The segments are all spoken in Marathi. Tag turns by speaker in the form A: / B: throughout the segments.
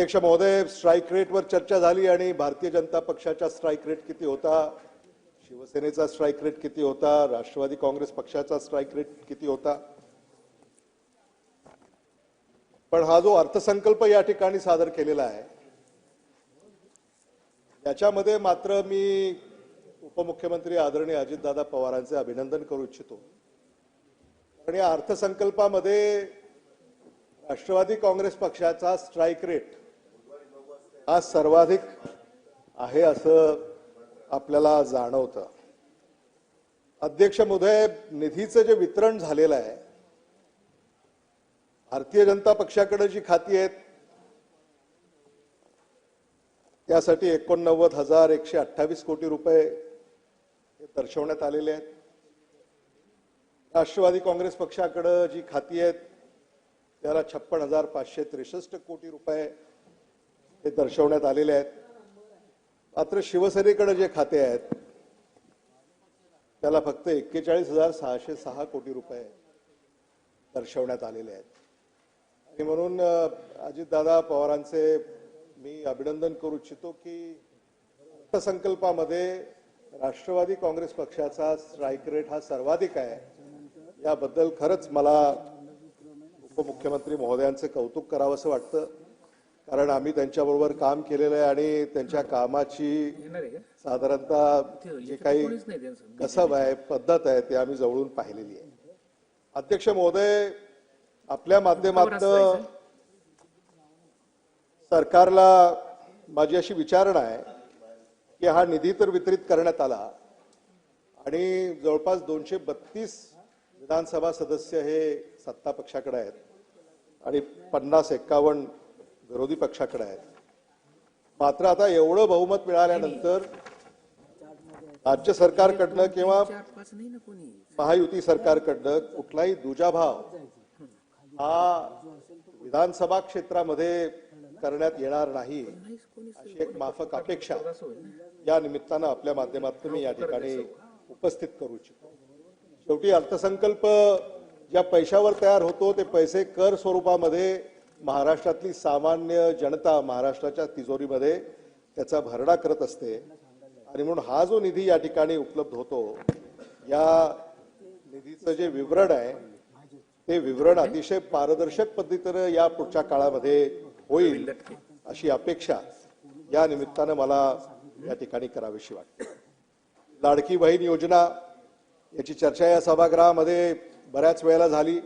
A: अध्यक्ष महोदय स्ट्राईक रेटवर चर्चा झाली आणि भारतीय जनता पक्षाचा स्ट्राईक रेट किती होता? शिवसेनेचा स्ट्राईक रेट किती होता? राष्ट्रवादी काँग्रेस पक्षाचा स्ट्राईक रेट किती होता? पण हा जो अर्थसंकल्प या ठिकाणी सादर केलेला आहे याच्यामध्ये मात्र मी उपमुख्यमंत्री आदरणीय अजितदादा पवारांचे अभिनंदन करू इच्छितो. कारण या अर्थसंकल्पामध्ये राष्ट्रवादी काँग्रेस पक्षाचा स्ट्राईक रेट हा सर्वाधिक आहे असं आपल्याला जाणवतं. अध्यक्ष महोदय निधीचं जे वितरण झालेलं आहे भारतीय जनता पक्षाकडे जी खाती आहेत त्यासाठी एकोणनव्वद हजार एकशे अठ्ठावीस कोटी रुपये हे दर्शवण्यात आलेले आहेत. राष्ट्रवादी काँग्रेस पक्षाकडे जी खाती आहेत त्याला छप्पन हजार पाचशे त्रेसष्ट कोटी रुपये हे दर्शवण्यात आलेले आहेत. मात्र शिवसेनेकडे जे खाते आहेत त्याला फक्त एक्केचाळीस हजार सहाशे सहा कोटी रुपये दर्शवण्यात आलेले आहेत. आणि म्हणून अजितदादा पवारांचे मी अभिनंदन करू इच्छितो की अर्थसंकल्पामध्ये राष्ट्रवादी काँग्रेस पक्षाचा स्ट्राईक रेट हा सर्वाधिक आहे. याबद्दल खरंच मला उपमुख्यमंत्री महोदयांचं कौतुक करावंसं वाटतं. कारण आम्ही त्यांच्याबरोबर काम केलेलं आहे आणि त्यांच्या कामाची साधारणतः जे काही
B: त्यांचं.
A: कसब आहे पद्धत आहे ते आम्ही जवळून पाहिलेली आहे. अध्यक्ष महोदय आपल्या माध्यमातून सरकारला माझी अशी विचारणा आहे की हा निधी तर वितरित करण्यात आला आणि जवळपास दोनशे बत्तीस विधानसभा सदस्य हे सत्ता पक्षाकडे आहेत आणि पन्नास एक्कावन्न विरोधी पक्षाकडे आहेत. मात्र आता एवढं बहुमत मिळाल्यानंतर राज्य सरकारकडनं किंवा महायुती सरकारकडनं कुठलाही दुजाभाव हा विधानसभा क्षेत्रामध्ये करण्यात येणार नाही अशी एक माफक अपेक्षा या निमित्तानं आपल्या माध्यमातून मी या ठिकाणी उपस्थित करू इच्छितो. शेवटी अर्थसंकल्प ज्या पैशावर तयार होतो ते पैसे कर स्वरूपामध्ये महाराष्ट्रातली सामान्य जनता महाराष्ट्राच्या तिजोरीमध्ये त्याचा भरडा करत असते. आणि म्हणून हा जो निधी या ठिकाणी उपलब्ध होतो या निधीचं जे विवरण आहे ते विवरण अतिशय पारदर्शक पद्धतीनं या पुढच्या काळामध्ये होईल अशी अपेक्षा या निमित्तानं मला या ठिकाणी करावीशी वाटते. लाडकी बहीण योजना याची चर्चा या सभागृहामध्ये बऱ्याच वेळेला झाली.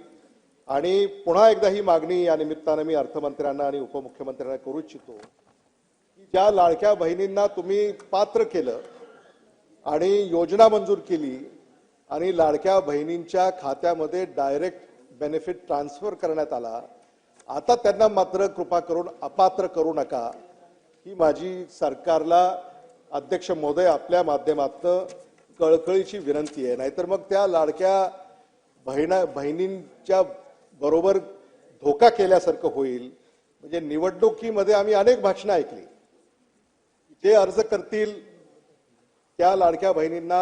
A: आणि पुन्हा एकदा ही मागणी या निमित्तानं मी अर्थमंत्र्यांना आणि उपमुख्यमंत्र्यांना करू इच्छितो की ज्या लाडक्या बहिणींना तुम्ही पात्र केलं आणि योजना मंजूर केली आणि लाडक्या बहिणींच्या खात्यामध्ये डायरेक्ट बेनिफिट ट्रान्सफर करण्यात आला आता त्यांना मात्र कृपा करून अपात्र करू नका. ही माझी सरकारला अध्यक्ष महोदय आपल्या माध्यमातनं कळकळीची विनंती आहे. नाहीतर मग त्या लाडक्या बहिणा बहिणींच्या बरोबर धोका केल्यासारखं होईल. म्हणजे निवडणुकीमध्ये आम्ही अनेक भाषणं ऐकली. जे अर्ज करतील त्या लाडक्या बहिणींना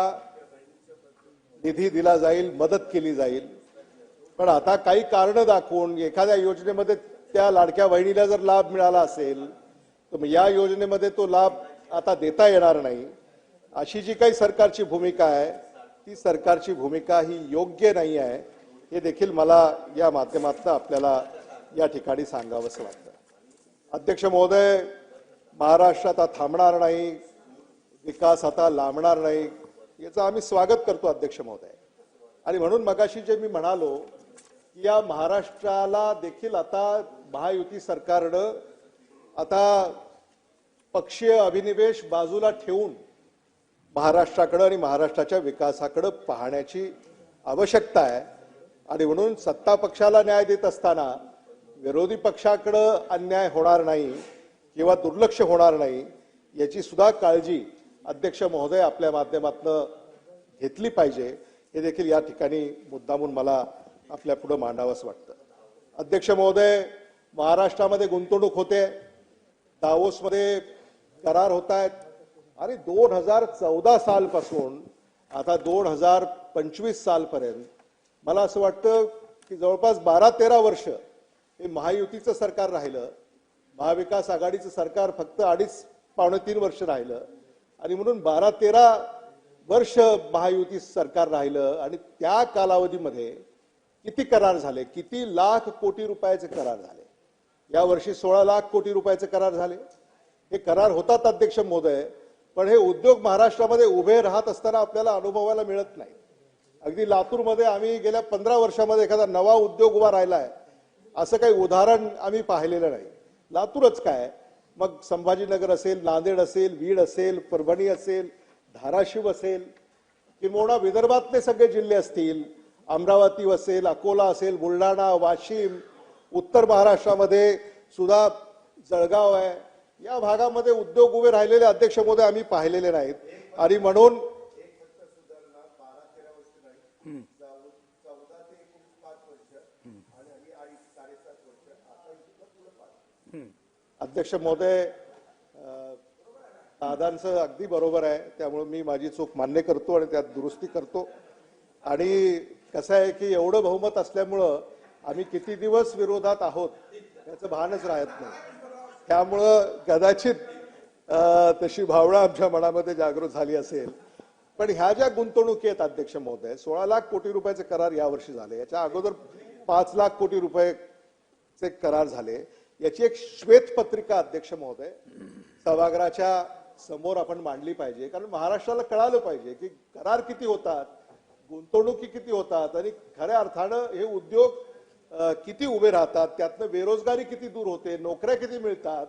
A: निधी दिला जाईल मदत केली जाईल. पण आता काही कारण दाखवून एखाद्या योजनेमध्ये त्या लाडक्या बहिणीला जर लाभ मिळाला असेल तर मग या योजनेमध्ये तो लाभ आता देता येणार नाही. अशी जी काही सरकारची भूमिका आहे ती सरकारची भूमिका ही योग्य नाही आहे. हे देखील मला या माध्यमातून आपल्याला या ठिकाणी सांगावंसं वाटतं. अध्यक्ष महोदय महाराष्ट्र आता थांबणार नाही विकास आता लांबणार नाही याचं आम्ही स्वागत करतो अध्यक्ष महोदय. आणि म्हणून मगाशी जे मी म्हणालो की या महाराष्ट्राला देखील आता महायुती सरकारनं आता पक्षीय अभिनिवेश बाजूला ठेवून महाराष्ट्राकडं आणि महाराष्ट्राच्या विकासाकडं पाहण्याची आवश्यकता आहे. आणि म्हणून सत्ता पक्षाला न्याय देत असताना विरोधी पक्षाकडं अन्याय होणार नाही किंवा दुर्लक्ष होणार नाही याची सुद्धा काळजी अध्यक्ष महोदय आपल्या माध्यमातून घेतली पाहिजे. हे देखील या ठिकाणी मुद्दामून मला आपल्या पुढे मांडावंच वाटतं. अध्यक्ष महोदय महाराष्ट्रामध्ये गुंतवणूक होते दावोसमध्ये करार होत आहेत आणि दोन हजार चौदा सालपासून आता दोन हजार पंचवीस सालपर्यंत मला असं वाटतं की जवळपास बारा तेरा वर्ष हे महायुतीचं सरकार राहिलं महाविकास आघाडीचं सरकार फक्त अडीच पावणे तीन वर्ष राहिलं आणि म्हणून बारा तेरा वर्ष महायुती सरकार राहिलं आणि त्या कालावधीमध्ये किती करार झाले? किती लाख कोटी रुपयाचे करार झाले? या वर्षी सोळा लाख कोटी रुपयाचे करार झाले. हे करार होतात अध्यक्ष महोदय पण हे उद्योग महाराष्ट्रामध्ये उभे राहत असताना आपल्याला अनुभवायला मिळत नाही अगदी लातूरमध्ये आम्ही गेल्या पंधरा वर्षामध्ये एखादा नवा उद्योग उभा राहिला आहे असं काही उदाहरण आम्ही पाहिलेलं नाही. लातूरच काय? मग संभाजीनगर असेल नांदेड असेल बीड असेल परभणी असेल धाराशिव असेल किंवा विदर्भातले सगळे जिल्हे असतील अमरावती असेल अकोला असेल बुलढाणा वाशिम उत्तर महाराष्ट्रामध्ये सुद्धा जळगाव आहे. या भागामध्ये उद्योग उभे राहिलेले अध्यक्ष मोदय आम्ही पाहिलेले नाहीत. आणि म्हणून अध्यक्ष महोदय दादांचं अगदी बरोबर आहे. त्यामुळे मी माझी चूक मान्य करतो आणि त्यात दुरुस्ती करतो. आणि कसं आहे की एवढं बहुमत असल्यामुळं आम्ही किती दिवस विरोधात आहोत याचं भानच राहत नाही. त्यामुळं कदाचित तशी भावना आमच्या मनामध्ये जागृत झाली असेल. पण ह्या ज्या गुंतवणुकी आहेत अध्यक्ष महोदय सोळा लाख कोटी रुपयाचे करार यावर्षी झाले. याच्या अगोदर पाच लाख कोटी रुपये चे करार झाले. याची एक श्वेतपत्रिका अध्यक्ष महोदय सभागृहाच्या समोर आपण मांडली पाहिजे. कारण महाराष्ट्राला कळालं पाहिजे की करार किती होतात गुंतवणुकी किती होतात आणि खऱ्या अर्थानं हे उद्योग किती उभे राहतात त्यातनं बेरोजगारी किती दूर होते नोकऱ्या किती मिळतात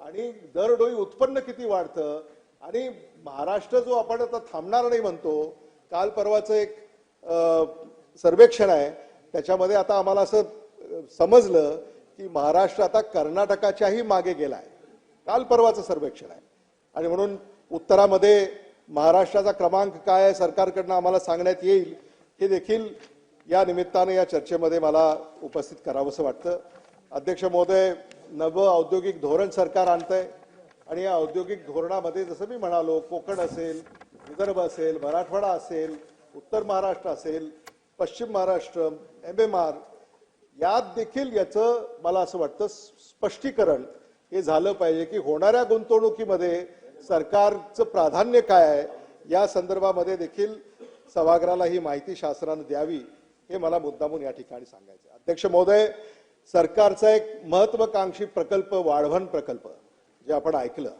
A: आणि दरडोई उत्पन्न किती वाढतं आणि महाराष्ट्र जो आपण आता थांबणार नाही म्हणतो काल परवाचं एक सर्वेक्षण आहे त्याच्यामध्ये आता आम्हाला असं समजलं की महाराष्ट्र आता कर्नाटकाच्याही मागे गेला आहे काल परवाचं सर्वेक्षण आहे. आणि म्हणून उत्तरामध्ये महाराष्ट्राचा क्रमांक काय आहे सरकारकडनं आम्हाला सांगण्यात येईल हे देखील या निमित्ताने या चर्चेमध्ये मला उपस्थित करावंसं वाटतं. अध्यक्ष महोदय नवं औद्योगिक धोरण सरकार आणतंय आणि या औद्योगिक धोरणामध्ये जसं मी म्हणालो कोकण असेल विदर्भ असेल मराठवाडा असेल उत्तर महाराष्ट्र असेल पश्चिम महाराष्ट्र एम एम आर यात देखील याचं मला असं वाटतं स्पष्टीकरण हे झालं पाहिजे की होणाऱ्या गुंतवणुकीमध्ये सरकारचं प्राधान्य काय आहे या संदर्भामध्ये देखील सभागृहाला ही माहिती शासनानं द्यावी हे मला मुद्दामून या ठिकाणी सांगायचं अध्यक्ष महोदय सरकारचा एक महत्वाकांक्षी प्रकल्प वाढवण प्रकल्प जे आपण ऐकलं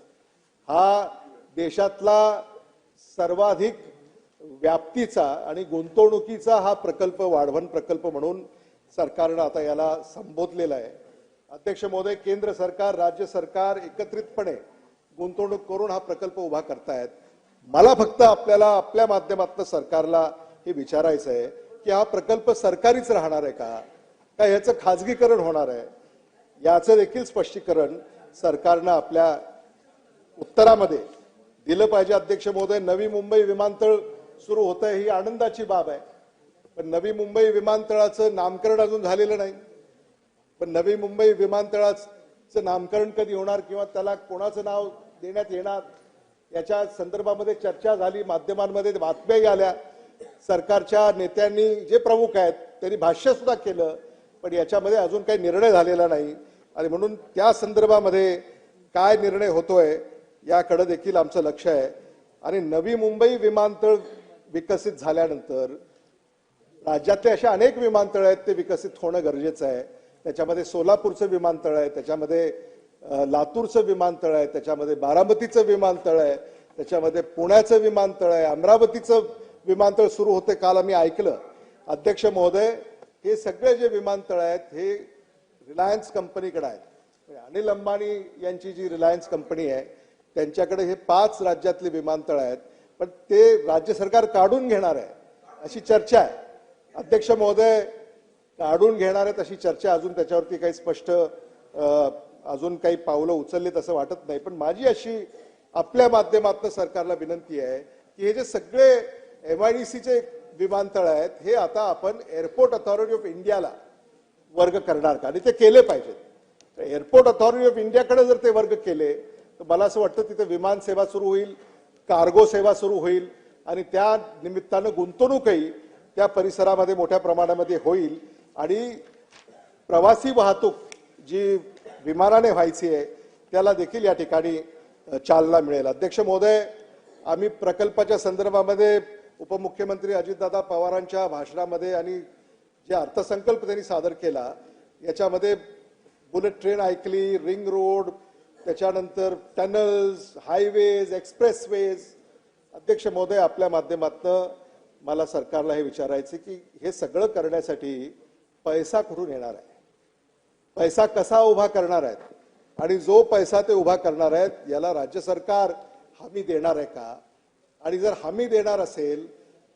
A: हा देशातला सर्वाधिक व्याप्तीचा आणि गुंतवणुकीचा हा प्रकल्प वाढवण प्रकल्प म्हणून सरकारनं आता याला संबोधलेला आहे. अध्यक्ष महोदय केंद्र सरकार राज्य सरकार एकत्रितपणे गुंतवणूक करून हा प्रकल्प उभा करतायत. मला फक्त आपल्याला आपल्या माध्यमातून सरकारला हे विचारायचं आहे की हा प्रकल्प सरकारीच राहणार आहे का? का याचं खाजगीकरण होणार आहे? याचं देखील स्पष्टीकरण सरकारनं आपल्या उत्तरामध्ये दिलं पाहिजे. अध्यक्ष महोदय नवी मुंबई विमानतळ सुरू होत आहे ही आनंदाची बाब आहे. पण नवी मुंबई विमानतळाचं नामकरण अजून झालेलं नाही. पण नवी मुंबई विमानतळाचं नामकरण कधी होणार किंवा त्याला कोणाचं नाव देण्यात येणार याच्या संदर्भामध्ये चर्चा झाली माध्यमांमध्ये बातम्याही आल्या. सरकारच्या नेत्यांनी जे प्रमुख आहेत त्यांनी भाष्य सुद्धा केलं पण याच्यामध्ये अजून काही निर्णय झालेला नाही. आणि म्हणून त्या संदर्भामध्ये काय निर्णय होतोय याकडे देखील आमचं लक्ष आहे. आणि नवी मुंबई विमानतळ विकसित झाल्यानंतर राज्यातले असे अनेक विमानतळ आहेत ते विकसित होणं गरजेचं आहे. त्याच्यामध्ये सोलापूरचं विमानतळ आहे त्याच्यामध्ये लातूरचं विमानतळ आहे त्याच्यामध्ये बारामतीचं विमानतळ आहे त्याच्यामध्ये पुण्याचं विमानतळ आहे अमरावतीचं विमानतळ सुरू होते काल आम्ही ऐकलं. अध्यक्ष महोदय हे सगळे जे विमानतळ आहेत हे रिलायन्स कंपनीकडे आहेत. म्हणजे अनिल अंबानी यांची जी रिलायन्स कंपनी आहे त्यांच्याकडे हे पाच राज्यातले विमानतळ आहेत पण ते राज्य सरकार काढून घेणार आहे अशी चर्चा आहे. अध्यक्ष महोदय काढून घेणार आहेत अशी चर्चा. अजून त्याच्यावरती काही स्पष्ट अजून काही पावलं उचललीत असं वाटत नाही. पण माझी अशी आपल्या माध्यमातून सरकारला विनंती आहे की हे जे सगळे एम आय डी सीचे विमानतळ आहेत हे आता आपण एअरपोर्ट अथॉरिटी ऑफ इंडियाला वर्ग करणार का? आणि ते केले पाहिजेत. एअरपोर्ट अथॉरिटी ऑफ इंडियाकडे जर ते वर्ग केले तर मला असं वाटतं तिथे विमान सेवा सुरू होईल कार्गो सेवा सुरू होईल आणि त्या निमित्तानं गुंतवणूकही त्या परिसरामध्ये मोठ्या प्रमाणामध्ये होईल. आणि प्रवासी वाहतूक जी विमानाने व्हायची आहे त्याला देखील या ठिकाणी चालना मिळेल. अध्यक्ष महोदय आम्ही प्रकल्पाच्या संदर्भामध्ये उपमुख्यमंत्री अजितदादा पवारांच्या भाषणामध्ये आणि जे अर्थसंकल्प त्यांनी सादर केला याच्यामध्ये बुलेट ट्रेन ऐकली रिंग रोड त्याच्यानंतर टनल्स हायवेज एक्सप्रेसवेज. अध्यक्ष महोदय आपल्या माध्यमातनं मला सरकारला हे विचारायचं की हे सगळं करण्यासाठी पैसा कुठून येणार आहे? पैसा कसा उभा करणार आहेत? आणि जो पैसा ते उभा करणार आहेत याला राज्य सरकार हमी देणार आहे का? आणि जर हमी देणार असेल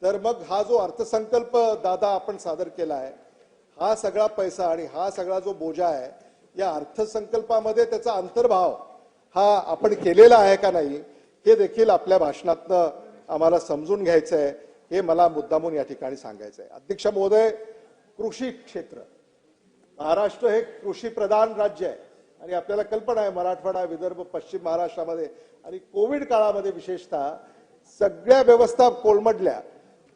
A: तर मग हा जो अर्थसंकल्प दादा आपण सादर केला आहे हा सगळा पैसा आणि हा सगळा जो बोजा आहे या अर्थसंकल्पामध्ये त्याचा अंतर्भाव हा आपण केलेला आहे का नाही हे देखील आपल्या भाषणातनं आम्हाला समजून घ्यायचं आहे हे मला मुद्दामून या ठिकाणी सांगायचं आहे अध्यक्ष महोदय कृषी क्षेत्र. महाराष्ट्र हे कृषी प्रधान राज्य आहे. आणि आपल्याला कल्पना आहे मराठवाडा विदर्भ पश्चिम महाराष्ट्रामध्ये आणि कोविड काळामध्ये विशेषतः सगळ्या व्यवस्था कोलमडल्या.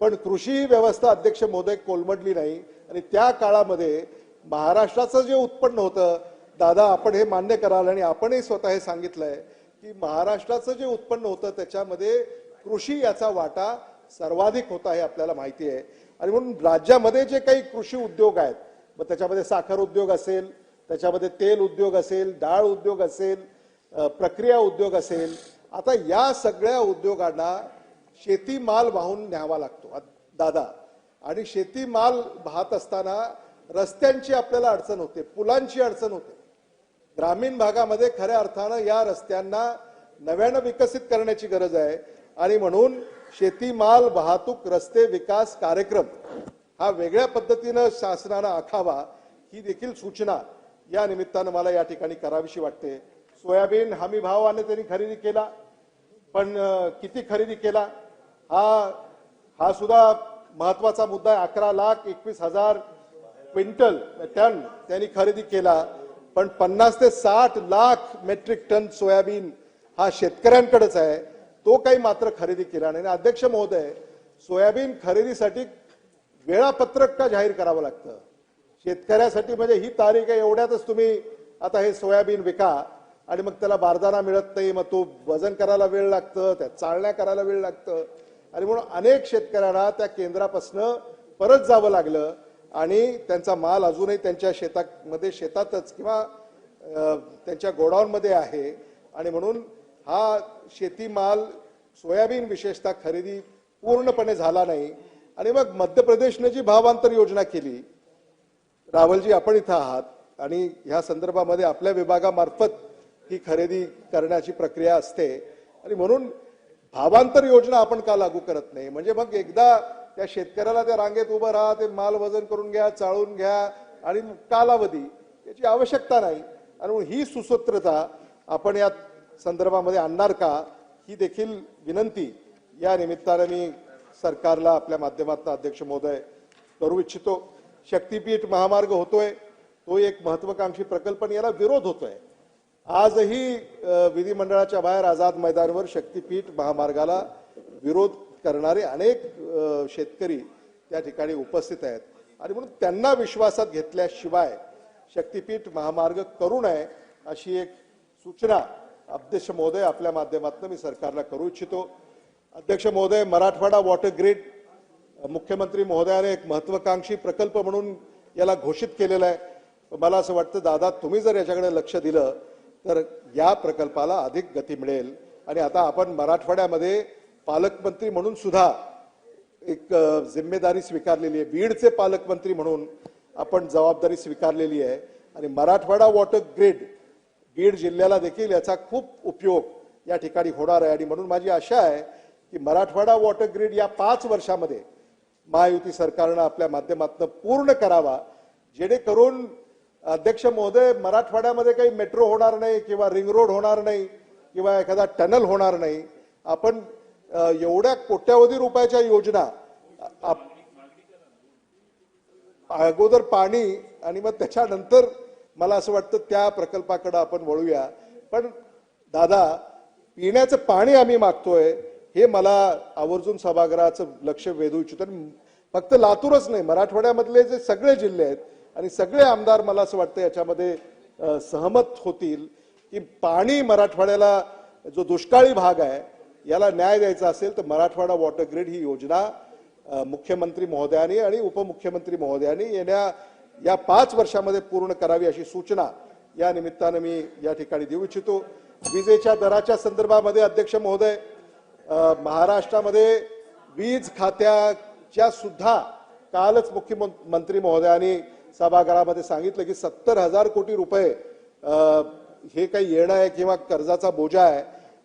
A: पण कृषी व्यवस्था अध्यक्ष महोदय कोलमडली नाही. आणि त्या काळामध्ये महाराष्ट्राचं जे उत्पन्न होतं दादा आपण हे मान्य कराल आणि आपणही स्वतः हे सांगितलंय की महाराष्ट्राचं जे उत्पन्न होतं त्याच्यामध्ये कृषी याचा वाटा सर्वाधिक होता हे आपल्याला माहिती आहे. आणि म्हणून राज्यामध्ये जे काही कृषी उद्योग आहेत मग त्याच्यामध्ये साखर उद्योग असेल त्याच्यामध्ये तेल उद्योग असेल डाळ उद्योग असेल प्रक्रिया उद्योग असेल आता या सगळ्या उद्योगांना शेतीमाल वाहून न्यावा लागतो. दादा आणि शेतीमाल वाहत असताना रस्त्यांची आपल्याला अडचण होते पुलांची अडचण होते. ग्रामीण भागामध्ये खऱ्या अर्थानं या रस्त्यांना नव्यानं विकसित करण्याची गरज आहे. आणि म्हणून शेतीमाल वाहतूक रस्ते विकास कार्यक्रम हा वेगळ्या पद्धतीनं शासनानं आखावा ही देखील सूचना या निमित्तानं मला या ठिकाणी करावीशी वाटते. सोयाबीन हमी भावाने त्यांनी खरेदी केला पण किती खरेदी केला? हा हा सुद्धा महत्त्वाचा मुद्दा आहे. अकरा लाख एकवीस हजार क्विंटल टन त्यांनी खरेदी केला पण पन्नास ते साठ लाख मेट्रिक टन सोयाबीन हा शेतकऱ्यांकडेच आहे. तो काही मात्र खरेदी केला नाही. आणि अध्यक्ष महोदय सोयाबीन खरेदीसाठी वेळापत्रक का जाहीर करावं लागतं? शेतकऱ्यासाठी म्हणजे ही तारीख आहे एवढ्यातच तुम्ही आता हे सोयाबीन विका आणि मग त्याला बारदाना मिळत नाही मग तो वजन करायला वेळ लागतं त्या चालण्या करायला वेळ लागतं. आणि म्हणून अनेक शेतकऱ्यांना त्या केंद्रापासनं परत जावं लागलं आणि त्यांचा माल अजूनही त्यांच्या शेतामध्ये शेतातच किंवा त्यांच्या गोडाऊनमध्ये आहे. आणि म्हणून हा शेतीमाल सोयाबीन विशेषतः खरेदी पूर्णपणे झाला नाही. आणि मग मध्य प्रदेशने जी भावांतर योजना केली रावलजी आपण इथं आहात आणि ह्या संदर्भामध्ये आपल्या विभागामार्फत ही खरेदी करण्याची प्रक्रिया असते. आणि म्हणून भावांतर योजना आपण का लागू करत नाही? म्हणजे मग एकदा त्या शेतकऱ्याला त्या रांगेत उभं राहा ते माल वजन करून घ्या चाळून घ्या आणि कालावधी याची आवश्यकता नाही. आणि ही सुसूत्रता आपण या संदर्भामध्ये आणणार का ही देखील विनंती या निमित्ताने मी सरकारला आपल्या माध्यमातून अध्यक्ष महोदय करू इच्छितो. शक्तीपीठ महामार्ग होतोय तो एक महत्वाकांक्षी प्रकल्प आणि याला विरोध होतोय. आजही विधिमंडळाच्या बाहेर आझाद मैदानवर शक्तीपीठ महामार्गाला विरोध करणारे अनेक शेतकरी त्या ठिकाणी उपस्थित आहेत. आणि म्हणून त्यांना विश्वासात घेतल्याशिवाय शक्तीपीठ महामार्ग करू नये अशी एक सूचना अध्यक्ष महोदय आपल्या माध्यमातून मी सरकारला करू इच्छितो. अध्यक्ष महोदय मराठवाडा वॉटर ग्रीड मुख्यमंत्री महोदयाने एक महत्वाकांक्षी प्रकल्प म्हणून याला घोषित केलेला आहे. मला असं वाटतं दादा तुम्ही जर याच्याकडे लक्ष दिलं तर या प्रकल्पाला अधिक गती मिळेल. आणि आता आपण मराठवाड्यामध्ये पालकमंत्री म्हणून सुद्धा एक जिम्मेदारी स्वीकारलेली आहे. बीडचे पालकमंत्री म्हणून आपण जबाबदारी स्वीकारलेली आहे. आणि मराठवाडा वॉटर ग्रीड बीड जिल्ह्याला देखील याचा खूप उपयोग या ठिकाणी होणार आहे. आणि म्हणून माझी आशा आहे की मराठवाडा वॉटर ग्रीड या पाच वर्षामध्ये महायुती सरकारनं आपल्या माध्यमातून पूर्ण करावा जेणेकरून अध्यक्ष महोदय मराठवाड्यामध्ये काही मेट्रो होणार नाही किंवा रिंग रोड होणार नाही किंवा एखादा टनल होणार नाही. आपण एवढ्या कोट्यावधी रुपयाच्या योजना आप- अगोदर पाणी आणि मग त्याच्यानंतर मला असं वाटतं त्या प्रकल्पाकडं आपण वळूया. पण दादा पिण्याचं पाणी आम्ही मागतोय हे मला आवर्जून सभागृहाचं लक्ष वेधू इच्छितो. आणि फक्त लातूरच नाही मराठवाड्यामधले जे सगळे जिल्हे आहेत आणि सगळे आमदार मला असं वाटतं याच्यामध्ये सहमत होतील की पाणी मराठवाड्याला जो दुष्काळी भाग आहे याला न्याय द्यायचा असेल तर मराठवाडा वॉटर ग्रीड ही योजना मुख्यमंत्री महोदयांनी आणि उपमुख्यमंत्री महोदयांनी येण्या या पाच वर्षामध्ये पूर्ण करावी अशी सूचना या निमित्तानं मी या ठिकाणी देऊ इच्छितो. विजेच्या दराच्या संदर्भामध्ये अध्यक्ष महोदय महाराष्ट्रामध्ये वीज खात्याच्या सुद्धा कालच मुख्यमंत्री महोदयांनी सभागृहामध्ये सांगितलं की सत्तर हजार कोटी रुपये हे काही येणं आहे किंवा कर्जाचा बोजा आहे.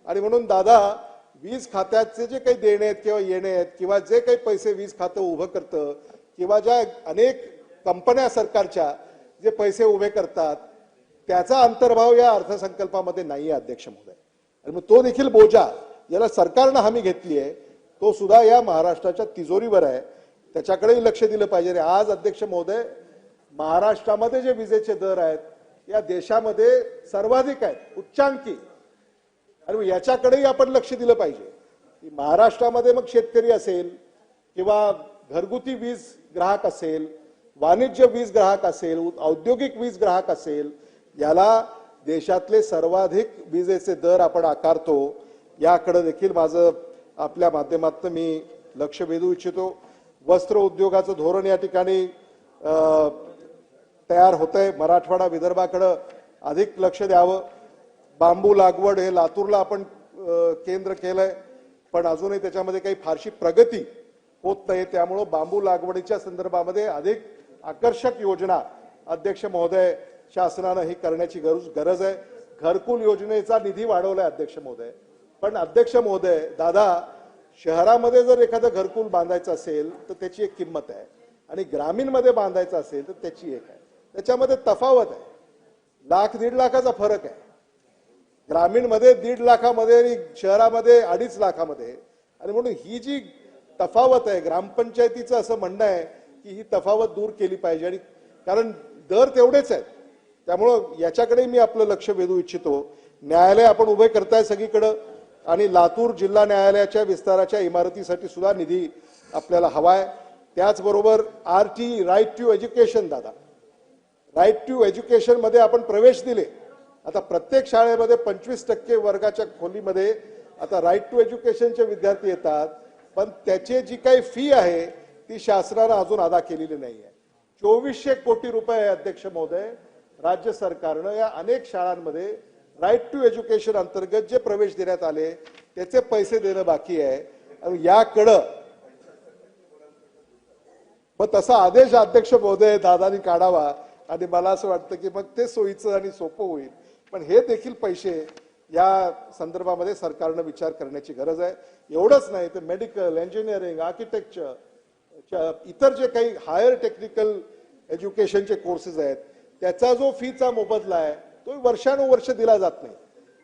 A: आणि म्हणून दादा वीज खात्याचे जे काही देणे आहेत किंवा येणे आहेत किंवा जे काही पैसे वीज खातं उभं करतं किंवा ज्या अनेक कंपन्या सरकारच्या जे पैसे उभे करतात त्याचा अंतर्भाव या अर्थसंकल्पामध्ये नाही आहे अध्यक्ष महोदय. आणि मग तो देखील बोजा याला सरकारनं हमी घेतली आहे तो सुद्धा या महाराष्ट्राच्या तिजोरीवर आहे. त्याच्याकडेही लक्ष दिलं पाहिजे. रे आज अध्यक्ष महोदय महाराष्ट्रामध्ये जे विजेचे दर आहेत या देशामध्ये सर्वाधिक आहेत उच्चांकी. आणि याच्याकडेही आपण लक्ष दिलं पाहिजे. की महाराष्ट्रामध्ये मग शेतकरी असेल किंवा घरगुती वीज ग्राहक असेल वाणिज्य वीज ग्राहक असेल उ- औद्योगिक वीज ग्राहक असेल याला देशातले सर्वाधिक विजेचे दर आपण आकारतो याकडे देखील माझं आपल्या माध्यमातून मी लक्ष वेधू इच्छितो. वस्त्र उद्योगाचं धोरण या ठिकाणी तयार होतंय. मराठवाडा विदर्भाकडं अधिक लक्ष द्यावं. बांबू लागवड हे लातूरला आपण केंद्र केलंय. पण अजूनही त्याच्यामध्ये काही फारशी प्रगती होत नाही त्यामुळं बांबू लागवडीच्या संदर्भामध्ये अधिक आकर्षक योजना अध्यक्ष महोदय शासनानं ही करण्याची गरज गरज आहे. घरकुल योजनेचा निधी वाढवलाय अध्यक्ष महोदय. पण अध्यक्ष महोदय दादा शहरामध्ये जर एखादं घरकुल बांधायचं असेल तर त्याची एक किंमत आहे. आणि ग्रामीणमध्ये बांधायचं असेल तर त्याची एक आहे. त्याच्यामध्ये तफावत आहे. लाख दीड लाखाचा फरक आहे. ग्रामीणमध्ये दीड लाखामध्ये आणि शहरामध्ये अडीच लाखामध्ये. आणि म्हणून ही जी तफावत आहे ग्रामपंचायतीचं असं म्हणणं आहे की ही तफावत दूर केली पाहिजे. आणि कारण दर तेवढेच आहेत. त्यामुळं याच्याकडे मी आपलं लक्ष वेधू इच्छितो. न्यायालय आपण उभे करताय सगळीकडं. आणि लातूर जिल्हा न्यायालयाच्या विस्ताराच्या इमारतीसाठी सुद्धा निधी आपल्याला हवाय. त्याचबरोबर R T right to education दादा. राईट टू एज्युकेशनमध्ये आपण प्रवेश दिले. आता प्रत्येक शाळेमध्ये पंचवीस टक्के वर्गाच्या खोलीमध्ये आता राईट टू एज्युकेशनचे विद्यार्थी येतात. पण त्याची जी काही फी आहे ती शासनानं अजून अदा केलेली नाही आहे चोवीसशे कोटी रुपये अध्यक्ष महोदय राज्य सरकारनं या अनेक शाळांमध्ये राईट टू एज्युकेशन अंतर्गत जे प्रवेश देण्यात आले त्याचे पैसे देणं बाकी आहे. आणि याकडं मग तसा आदेश अध्यक्ष महोदय दादानी काढावा आणि मला असं वाटतं की मग ते सोयीचं आणि सोपं होईल. पण हे देखील पैसे या संदर्भामध्ये सरकारनं विचार करण्याची गरज आहे. एवढंच नाही तर मेडिकल इंजिनिअरिंग आर्किटेक्चर इतर जे काही हायर टेक्निकल एज्युकेशनचे कोर्सेस आहेत त्याचा जो फीचा मोबदला आहे तो वर्षानुवर्ष दिला जात नाही.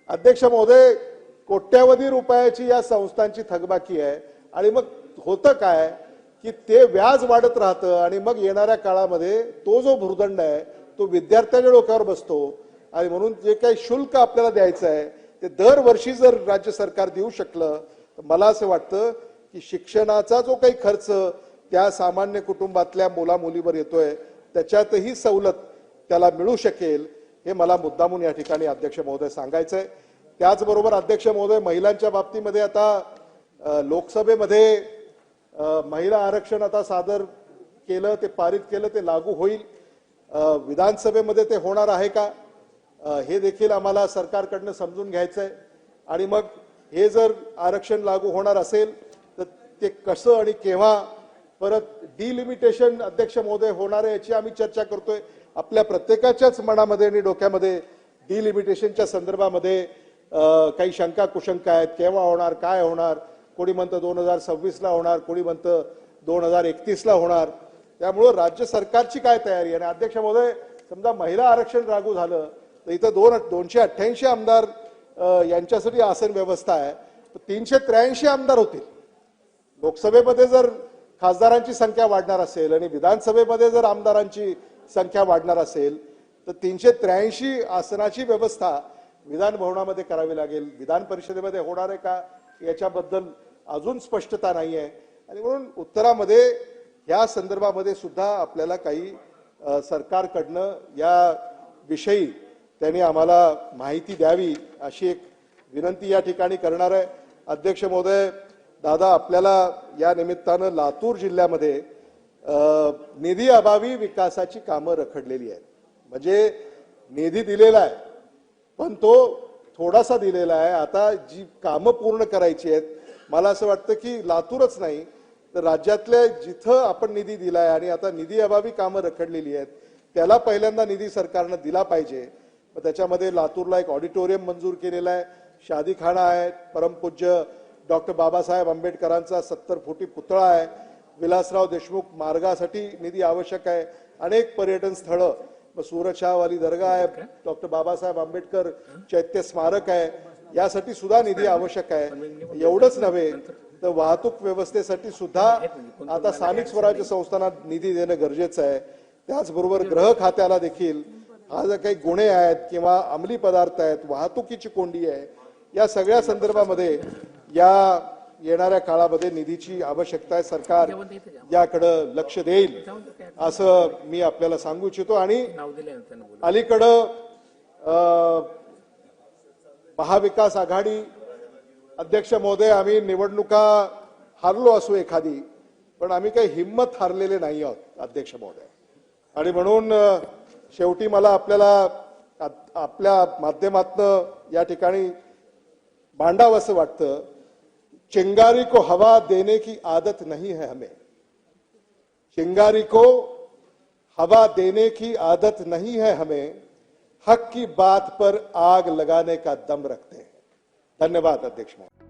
A: अध्यक्ष महोदय कोट्यावधी रुपयाची या संस्थांची थकबाकी आहे आणि मग होतं काय की ते व्याज वाढत राहतं आणि मग येणाऱ्या काळामध्ये तो जो भूर्दंड आहे तो विद्यार्थ्याच्या डोक्यावर बसतो आणि म्हणून जे काही शुल्क आपल्याला द्यायचं आहे ते दरवर्षी जर राज्य सरकार देऊ शकलं तर मला असं वाटतं की शिक्षणाचा जो काही खर्च त्या सामान्य कुटुंबातल्या मुला मुलीवर येतोय त्याच्यातही सवलत त्याला मिळू शकेल हे मला मुद्दामून या ठिकाणी अध्यक्ष महोदय सांगायचंय. त्याचबरोबर अध्यक्ष महोदय महिलांच्या बाबतीमध्ये आता लोकसभेमध्ये महिला आरक्षण आता सादर केलं ते पारित केलं ते लागू होईल. विधानसभेमध्ये ते होणार आहे का? हे देखील आम्हाला सरकारकडनं समजून घ्यायचं आहे आणि मग हे जर आरक्षण लागू होणार असेल तर ते कसं आणि केव्हा परत डिलिमिटेशन अध्यक्ष महोदय होणार आहे याची आम्ही चर्चा करतोय. आपल्या प्रत्येकाच्याच मनामध्ये आणि डोक्यामध्ये डिलिमिटेशनच्या संदर्भामध्ये काही शंका कुशंका आहेत. केव्हा होणार काय होणार? कोणी म्हणतं दोन हजार सव्वीसला होणार कोणी म्हणतं दोन हजार एकतीसला होणार. त्यामुळं राज्य सरकारची काय तयारी आहे? आणि अध्यक्ष महोदय समजा महिला आरक्षण लागू झालं तर इथं दोन दोनशे अठ्ठ्याऐंशी आमदार यांच्यासाठी आसन व्यवस्था आहे. तीनशे त्र्याऐंशी आमदार होतील. लोकसभेमध्ये जर खासदारांची संख्या वाढणार असेल आणि विधानसभेमध्ये जर आमदारांची संख्या वाढणार असेल तर तीनशे त्र्याऐंशी आसनाची व्यवस्था विधान भवनामध्ये करावी लागेल. विधान परिषदेमध्ये होणार आहे का याच्याबद्दल अजून स्पष्टता नाही आहे. आणि म्हणून उत्तरामध्ये या संदर्भामध्ये सुद्धा आपल्याला काही सरकारकडनं या विषयी त्यांनी आम्हाला माहिती द्यावी अशी एक विनंती या ठिकाणी करणार आहे. अध्यक्ष महोदय दादा आपल्याला या निमित्तानं लातूर जिल्ह्यामध्ये निधी अभावी विकासाची कामं रखडलेली आहेत. म्हणजे निधी दिलेला आहे पण तो थोडासा दिलेला आहे. आता जी कामं पूर्ण करायची आहेत मला असं वाटतं की लातूरच नाही तर राज्यातल्या जिथं आपण निधी दिला आहे आणि आता निधी अभावी कामं रखडलेली आहेत त्याला पहिल्यांदा निधी सरकारनं दिला पाहिजे. त्याच्यामध्ये लातूरला एक ऑडिटोरियम मंजूर केलेला आहे शादीखाना आहे परमपूज्य डॉक्टर बाबासाहेब आंबेडकरांचा सत्तर फुटी पुतळा आहे. विलासराव देशमुख मार्गासाठी निधी आवश्यक आहे. अनेक पर्यटन स्थळं मग सुरत शाहवाली दर्गा आहे. डॉक्टर बाबासाहेब आंबेडकर चैत्य स्मारक आहे. यासाठी सुद्धा निधी आवश्यक आहे. एवढंच नव्हे तर वाहतूक व्यवस्थेसाठी सुद्धा आता स्थानिक स्वराज्य संस्थांना निधी देणं गरजेचं आहे. त्याचबरोबर गृह खात्याला देखील हा जर काही गुन्हे आहेत किंवा अंमली पदार्थ आहेत वाहतुकीची कोंडी आहे. या सगळ्या संदर्भामध्ये या येणाऱ्या काळामध्ये निधीची आवश्यकता आहे सरकार याकडं लक्ष देईल असं मी आपल्याला सांगू इच्छितो. आणि अलीकडं महाविकास आघाडी अध्यक्ष महोदय आम्ही निवडणुका हारलो असू एखादी पण आम्ही काही हिंमत हारलेले नाही आहोत अध्यक्ष महोदय. आणि म्हणून शेवटी मला आपल्याला आपल्या माध्यमातनं या ठिकाणी मांडावं असं वाटतं. चिंगारी को हवा देने की आदत नहीं है हमें। चिंगारी को हवा देने की आदत नहीं है हमें, हक की बात पर आग लगाने का दम रखते हैं। धन्यवाद अध्यक्ष महोदय।